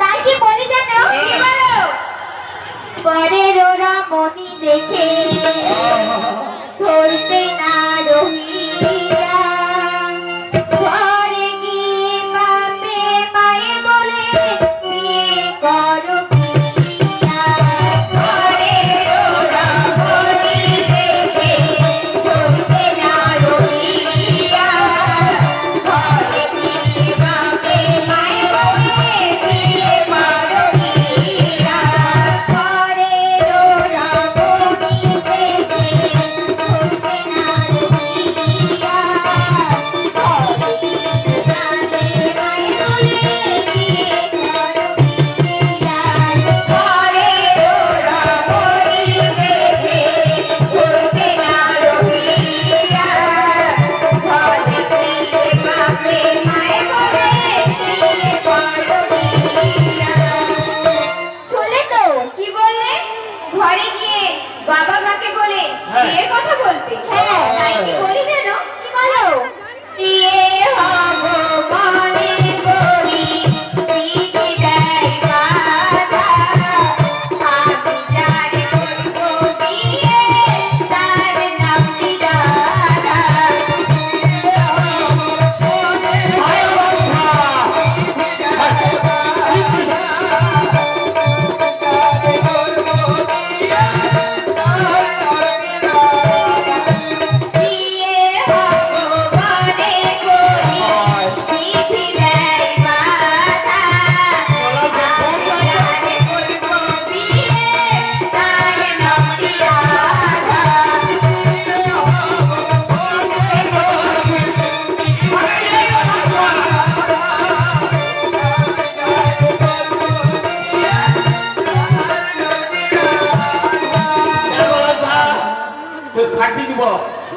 তাই কি বলে জানো হ্যাঁ। পরের ওরা মনি দেখে ধরতে না রহিয়া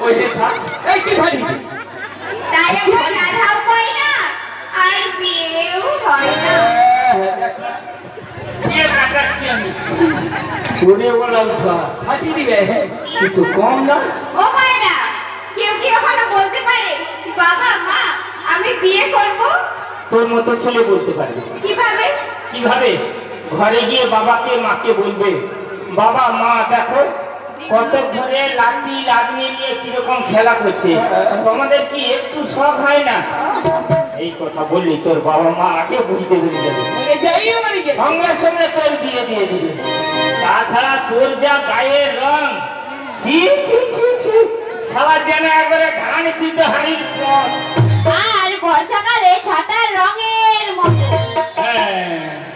ওই যে থাক এই কি ফাটি তাই আমার রাধাও পাই না? আর বিয়েও হয় না। বিয়ে কাটাচ্ছি আমি। ওরে বলা উঠা ফাটি দিবে কিন্তু কম না? ও মায়েরা কেউ কি বলতে পারে বাবা মা আমি বিয়ে করব? তোর মতো ছেলে বলতে কীভাবে? কীভাবে? ঘরে গিয়ে বাবাকে মাকে বলবে বাবা মা দেখো কত ঘরে লাঠি লাগনি নিয়ে কীরকম খেলা করছে? তোমাদের কি একটু শখ হয় না? এই কথা বললি তোর বাবা মা আগে বুঝতে পেরে যাবে সঙ্গে সঙ্গে তোর বিয়ে দিয়ে দিবে। তাছাড়া তোর যা গায়ের রং ছি ছি ছি ছি সারা যেন একবারে ধান সিদ্ধ হাড়ির আর বর্ষাকালে ছাতার রঙের মতো। হ্যাঁ।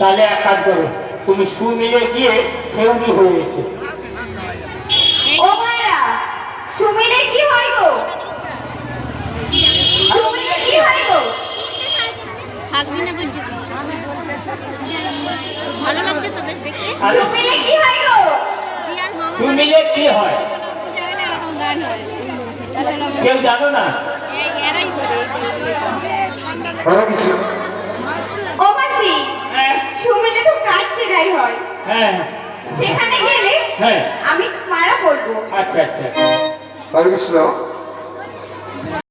তাহলে এক কাজ করো তুমি সুমিলে গিয়ে খেউরি হয়ে এসো। ও ভাইরা সুমিলে কি হয় গো? সুমিলে কি হয় গো? থাকবি না বলছি ভালো লাগছে তো বেশ দেখতে। কি হয় গো? কি হয়? গান হয় কেউ জানো না? এরাই করে ও মাসি হ্যাঁ সুমিলে তো হয়। হ্যাঁ। সেখানে গেলে হ্যাঁ। আমি মারা পড়ব। আচ্ছা আচ্ছা। হরে কৃষ্ণ।